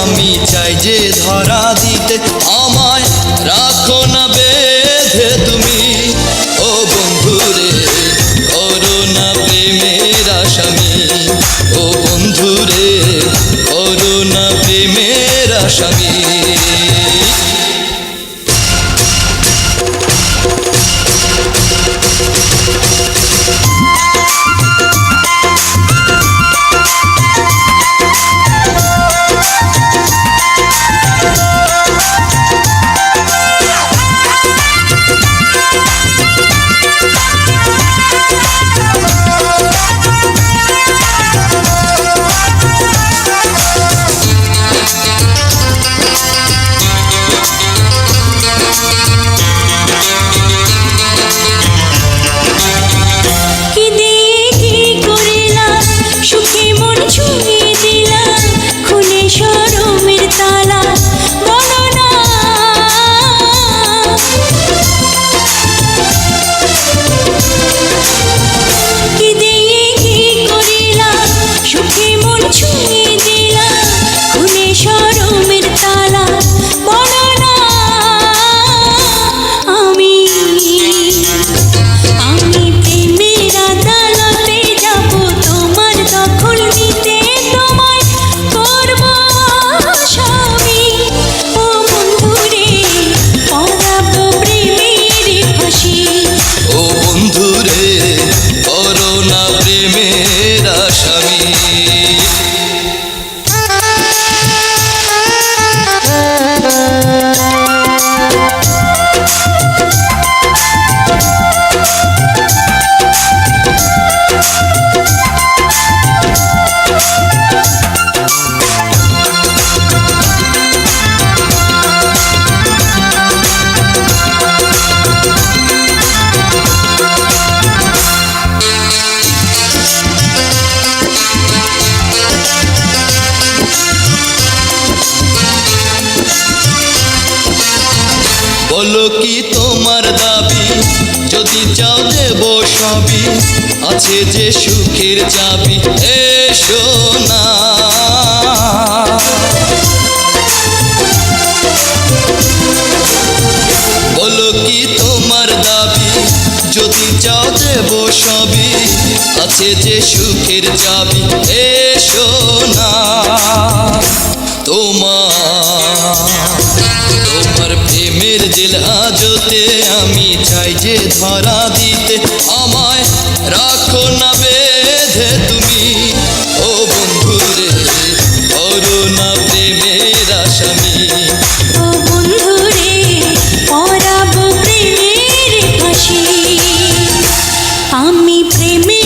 আমি চাই যে ধরা দিতে আমায় রাখো না বলো কি তোমার দাবি? যদি চাও দেব সবই, আছে যে সুখের চাবি, এসো না। বলো কি তোমার দাবি? যদি চাও দেব সবই, আছে যে সুখের চাবি, এসো না। তোমার দিল আজতে আমি চাই যে ধরা দিতে। আমায় রাখো না বেঁধে তুমি। ও বন্ধু রে করুণা প্রেমের আসামি। আমি প্রেমে